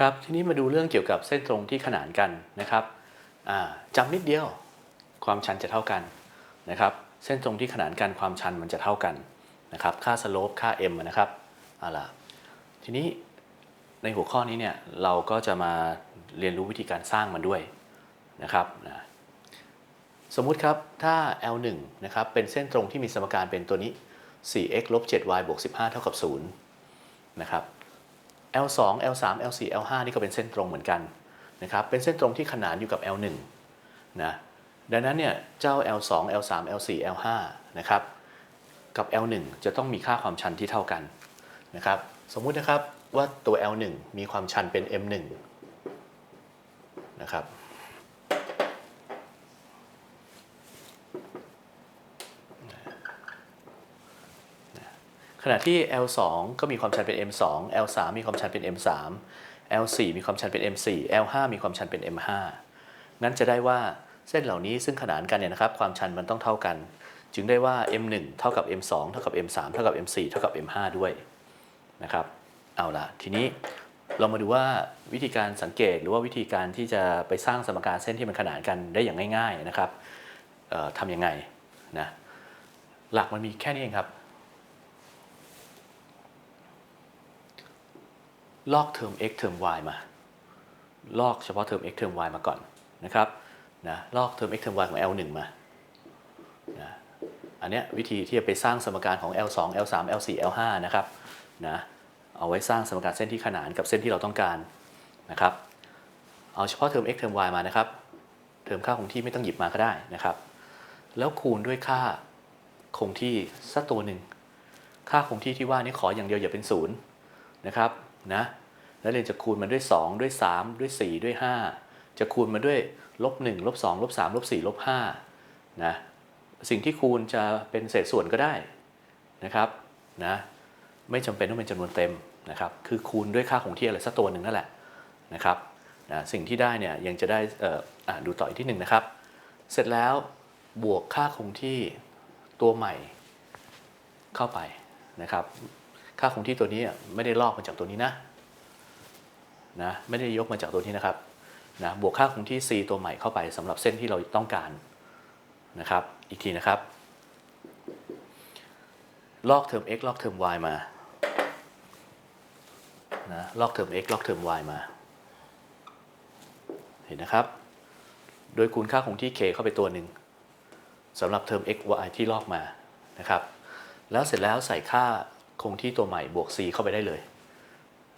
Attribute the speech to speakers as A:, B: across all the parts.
A: ครับทีนี้มาดูเรื่องเกี่ยวกับเส้นตรงที่ขนานกันนะครับจำนิดเดียวความชันจะเท่ากันนะครับเส้นตรงที่ขนานกันความชันมันจะเท่ากันนะครับค่าสโลปค่า m อะนะครับเอาล่ะทีนี้ในหัวข้อนี้เนี่ยเราก็จะมาเรียนรู้วิธีการสร้างมันด้วยนะครับนะสมมุติครับถ้า L1 นะครับเป็นเส้นตรงที่มีสมการเป็นตัวนี้ 4x ลบ 7y บวก 15 เท่ากับ 0 นะครับ L2 L3 L4 L5 นี่ก็เป็นเส้นตรงเหมือนกันนะครับเป็นเส้นตรงที่ขนานอยู่กับ L1 นะดังนั้นเนี่ยเจ้า L2 L3 L4 L5 นะครับกับ L1 จะต้องมีค่าความชันที่เท่ากันนะครับสมมุตินะครับว่าตัว L1 มีความชันเป็น M1 นะครับ ขณะที่ L2 ก็มีความชันเป็น M2 L3 มีความชันเป็น M3 L4 มีความชันเป็น M4 L5 มีความชันเป็น M5 นั้นจะได้ว่าเส้นเหล่านี้ซึ่งขนานกันเนี่ยนะครับความชันมันต้องเท่ากัน จึงได้ว่า M1 เท่ากับ M2 เท่ากับ M3 เท่ากับ M4 เท่ากับ M5 ด้วยนะครับเอาละทีนี้เรามาดูว่าวิธีการสังเกตหรือว่าวิธีการที่จะไปสร้างสมการเส้นที่มันขนานกันได้อย่างง่าย ๆนะครับทำยังไงนะหลักมันมีแค่นี้เองครับ ลอกเทอม x เทอม y มา ลอกเฉพาะเทอม x เทอม y มาก่อนนะครับนะลอกเทอม x เทอม y ของ L1 มานะอันเนี้ยวิธีที่จะไปสร้างสมการของ L2 L3 L4 L5 นะครับนะเอาไว้สร้างสมการเส้นที่ขนานกับเส้นที่เราต้องการนะครับ เอาเฉพาะเทอม x เทอม y มานะครับ เทอมค่าคงที่ไม่ต้องหยิบมาก็ได้นะครับ แล้วคูณด้วยค่าคงที่สักตัวหนึ่ง ค่าคงที่ที่ว่านี้ขออย่างเดียวอย่าเป็นศูนย์นะครับ นะแล้วเรียนจะคูณมันด้วย 2 ด้วย 3 ด้วย 4 ด้วย 5 จะคูณมันด้วยลบ1ลบ2ลบ3ลบ4ลบ5นะสิ่งที่คูณจะเป็นเศษส่วนก็ได้นะครับนะไม่จำเป็นต้องเป็นจำนวนเต็มนะครับคือคูณด้วยค่าคงที่อะไรสักตัวหนึ่งนั่นแหละนะครับนะสิ่งที่ได้เนี่ยยังจะได้อ่ออะดูต่ออีกที่หนึ่งนะครับ เสร็จแล้วบวกค่าคงที่ตัวใหม่เข้าไปนะครับ ค่าคงที่ตัวนี้ไม่ได้ลอกมาจากตัวนี้นะนะไม่ได้ยกมาจากตัวนี้นะครับนะบวกค่าคงที่ c ตัวใหม่เข้าไปสำหรับเส้นที่เราต้องการนะครับ อีกทีนะครับ ลอกเทอม x ลอกเทอม y มานะลอกเทอม x ลอกเทอม y มา เห็นนะครับ โดยคูณค่าคงที่ k เข้าไปตัวหนึ่งสำหรับเทอม x y ที่ลอกมานะครับ แล้วเสร็จแล้วใส่ค่า คงที่ตัวใหม่บวก c เข้าไปได้เลย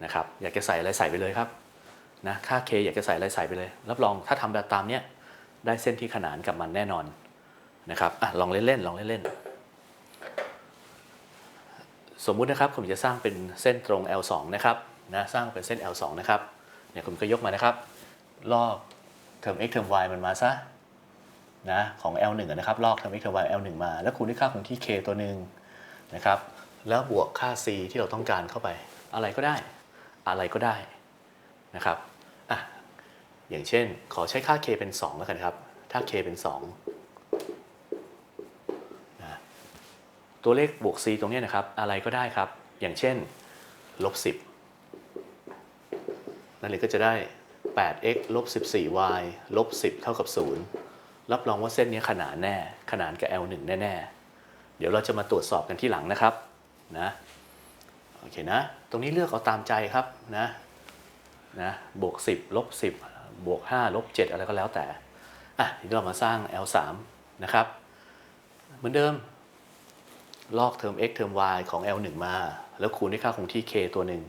A: นะครับ อยากจะใส่อะไรใส่ไปเลยครับนะค่า k อยากจะใส่อะไรใส่ไปเลย รับรองถ้าทำแบบตามเนี้ยได้เส้นที่ขนานกับมันแน่นอนนะครับอะลองเล่นๆลองเล่นๆสมมุตินะครับผมจะสร้างเป็นเส้นตรง L2 นะครับนะสร้างเป็นเส้น L2 นะครับเนี่ยผมก็ยกมานะครับ ลอกเทอม x เทอม y มันมาซะนะของ L1 นะครับลอกเทอม x เทอม y L1 มา แล้วคูณด้วยค่าคงที่ k ตัวหนึ่งนะครับ แล้วบวกค่า c ที่เราต้องการเข้าไป อะไรก็ได้ อะไรก็ได้นะครับอะอย่างเช่น ขอใช้ค่า k เป็น 2 แล้วกันครับ ถ้า k เป็น2นะตัวเลขบวก c ตรงนี้นะครับ อะไรก็ได้ครับ อย่างเช่นลบ10 นั่นเลยก็จะได้ 8x ลบ 14y ลบ 10 เท่ากับ 0 รับรองว่าเส้นนี้ขนานแน่ ขนานกับ L1 แน่ ๆ เดี๋ยวเราจะมาตรวจสอบกันที่หลังนะครับ นะโอเคนะ ตรงนี้เลือกเอาตามใจครับนะนะบวก 10 ลบ 10 บวก 5 ลบ 7 อะไรก็แล้วแต่ อะทีนี้เรามาสร้าง L3 นะครับ เหมือนเดิม ลอกเทอม x เทอม y ของ L1 มา แล้วคูณด้วยค่าคงที่ k ตัวหนึ่ง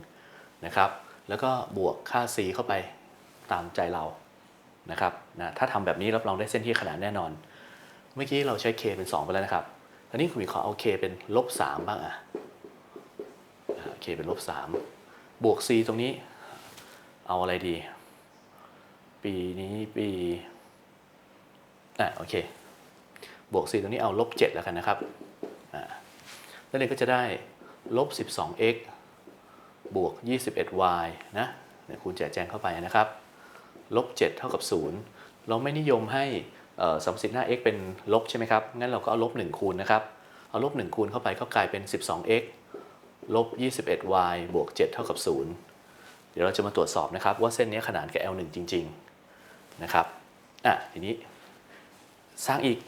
A: นะครับ แล้วก็บวกค่า c เข้าไปตามใจเรานะครับนะถ้าทำแบบนี้รับรองได้เส้นที่ขนานแน่นอน เมื่อกี้เราใช้ k เป็น 2 ไปแล้วนะครับ ตอนนี้คุณมีขอเอา k เป็นลบ3บ้างอะอ่า k เป็นลบ3บวก c ตรงนี้ เอาอะไรดี ปีนี้ปีอะโอเค บวก c ตรงนี้เอาลบ7แล้วกันนะครับอ่าแล้วเนี่ยก็จะได้ลบ 12x บวก 21y นะเดี๋ยคูณแจกแจงเข้าไปนะครับ ลบ 7 เท่ากับ 0 เราไม่นิยมให้เอ่อสมมติหน้า x เป็นลบใช่ไหมครับ งั้นเราก็เอาลบ 1 คูณนะครับ เอาลบ 1 คูณเข้าไปก็กลายเป็น 12x ลบ 21y บวก 7 เท่ากับ 0 เดี๋ยวเราจะมาตรวจสอบนะครับ ว่าเส้นนี้ขนานกับ L1 จริง ๆ นะครับ อะ ทีนี้ สร้างอีก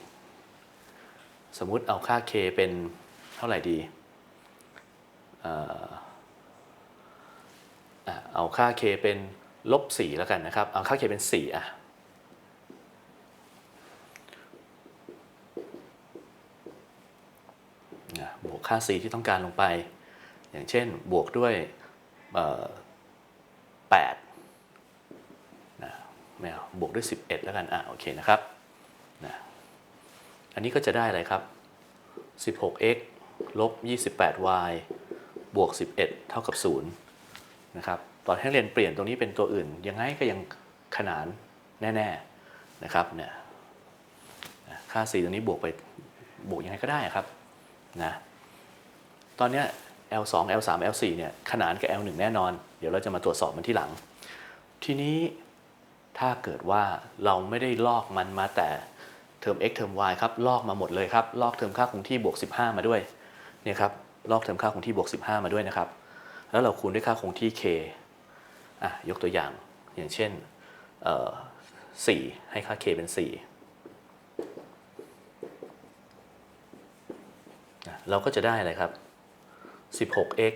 A: สมมุติเอาค่า k เป็นเท่าไหร่ดี เอ่ออะเอาค่า k เป็นลบ 4 แล้วกันนะครับ เอาค่า k เป็น 4 อะบวกค่า c ที่ต้องการลงไป อย่างเช่นบวกด้วย8นะไม่เอาบวกด้วย 11 แล้วกัน อะโอเคนะครับนะอันนี้ก็จะได้อะไรครับ 16x ลบ 28y บวก 11 เท่ากับ 0 นะครับ ตอนให้เรียนเปลี่ยนตรงนี้เป็นตัวอื่น ยังไงก็ยังขนานแน่ ๆ นะครับเนี่ยค่า c ตรงนี้บวกไปบวกยังไงก็ได้ครับนะตอนเนี้ย L2 L3 L4 เนี่ยขนานกับ L1 แน่นอน เดี๋ยวเราจะมาตรวจสอบมันที่หลัง ทีนี้ถ้าเกิดว่าเราไม่ได้ลอกมันมาแต่เทอม x เทอม y ครับลอกมาหมดเลยครับ ลอกเทอมค่าคงที่บวก 15 มาด้วยเนี่ยครับลอกเทอมค่าคงที่บวก 15 มาด้วยนะครับ แล้วเราคูณด้วยค่าคงที่ k อะยกตัวอย่างอย่างเช่นเอ่อ4ให้ค่า k เป็น 4 เราก็จะได้อะไรครับ 16x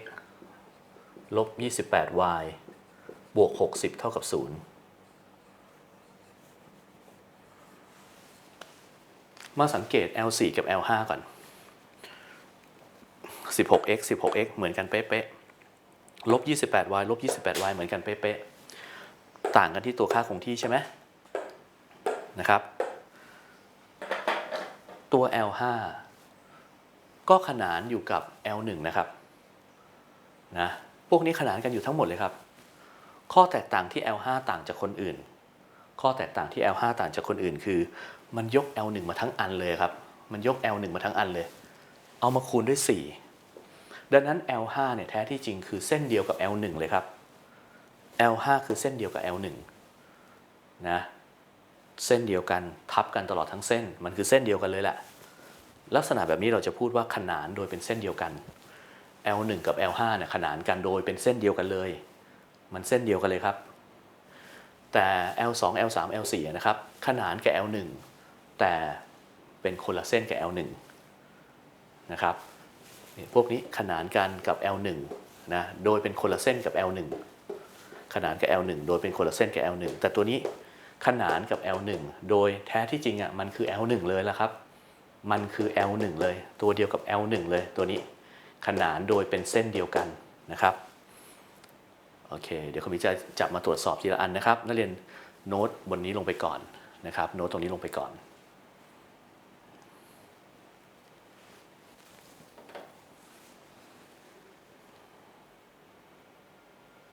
A: ลบ 28y บวก 60 เท่ากับ 0 มาสังเกต L4 กับ L5 ก่อน 16x 16x เหมือนกันเป๊ะๆลบ 28y ลบ 28y เหมือนกันเป๊ะๆ ต่างกันที่ตัวค่าคงที่ใช่ไหมนะครับ ตัว L5 ก็ขนานอยู่กับ L1 นะครับ นะพวกนี้ขนานกันอยู่ทั้งหมดเลยครับ ข้อแตกต่างที่ L5 ต่างจากคนอื่น ข้อแตกต่างที่ L5 ต่างจากคนอื่น คือ มันยก L1 มาทั้งอันเลยครับ มันยก L1 มาทั้งอันเลย เอามาคูณด้วย 4 ดังนั้น L5 เนี่ยแท้ที่จริงคือเส้นเดียวกับ L1 เลยครับ L5 คือเส้นเดียวกับ L1 นะเส้นเดียวกันทับกันตลอดทั้งเส้น มันคือเส้นเดียวกันเลยแหละลักษณะแบบนี้เราจะพูดว่าขนานโดยเป็นเส้นเดียวกัน L1 กับ L5 เนี่ยขนานกันโดยเป็นเส้นเดียวกันเลย มันเส้นเดียวกันเลยครับ แต่ L2 L3 L4 นะครับขนานกับ L1 แต่เป็นคนละเส้นกับ L1 นะครับพวกนี้ขนานกันกับ L1 นะโดยเป็นคนละเส้นกับ L1 ขนานกับ L1 โดยเป็นคนละเส้นกับ L1 แต่ตัวนี้ขนานกับ L1 โดยแท้ที่จริงอะมันคือ L1 เลยละครับ มันคือ L1 เลย ตัวเดียวกับ L1 เลยตัวนี้ ขนานโดยเป็นเส้นเดียวกันนะครับโอเคเดี๋ยวคอมพิวจะจับมาตรวจสอบทีละอันนะครับนักเรียนโน้ตบนนี้ลงไปก่อนนะครับโน้ตตรงนี้ลงไปก่อน